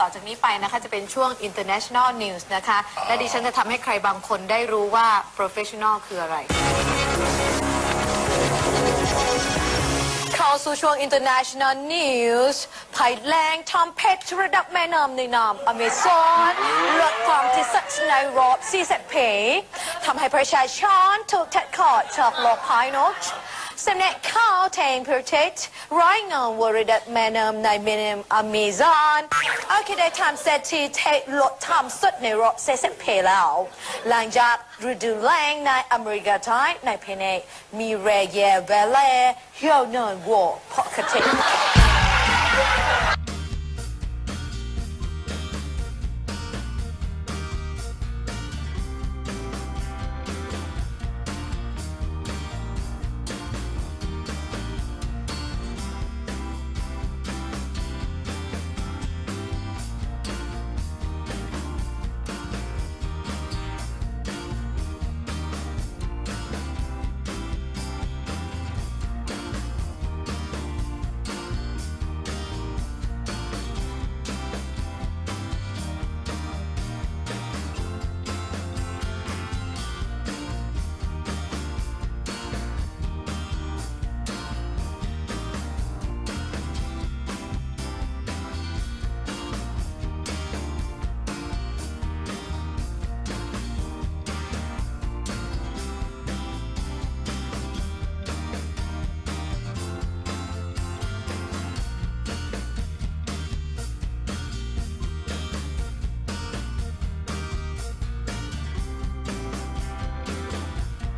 ต่อจากนี้ไปนะคะจะเป็นช่วง international news นะคะ และดิฉันจะทำให้ใครบางคนได้รู้ว่า professional คืออะไร เข้าสู่ช่วง international news ภัยแรงทำเพชรระดับแม่น้ำในน้ำอเมซอนลดความที่สัชในรอบ40ปีทำให้ประชาชนถูกตัดขาดจากโลกภายนอก สำเน็จข่าวแทงประเทศรายงานว่าระดับแม่น้ำในเมน้ำอเมซอนโอเคได้ทำเซตที่เทลดทำสุดในรอบ40ปีแล้วหลังจากฤดูแล้งในอเมริกาใต้ในเพเนมีเรเยเวเลเฮียวนอนวัวปกติ